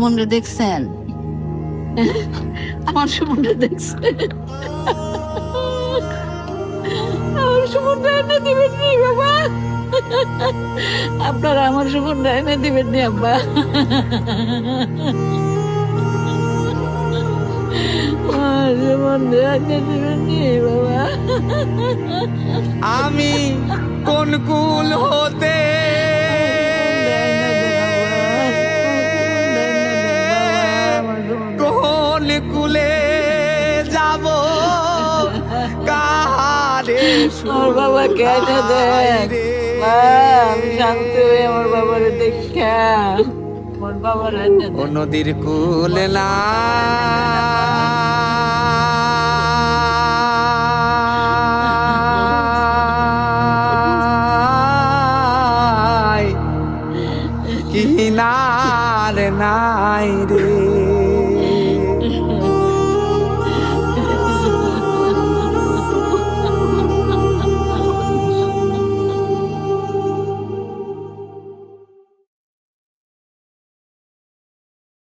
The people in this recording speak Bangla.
সুমনরে দেখছেন? আমার সুমনরে দেখছেন। আমার সুমনটা এনে দিবেন নি বাবা। আপনারা আমার সুমনটা এনে দিবেন নি আব্বা। আমি কোন কুল হতে কুলে যাব। কাহারে আমার বাবা কেটে মা, আমি শান্তি হই আমার বাবারে দেখা। আমার বাবার নদীর কুলে না। কিনার নাই রে।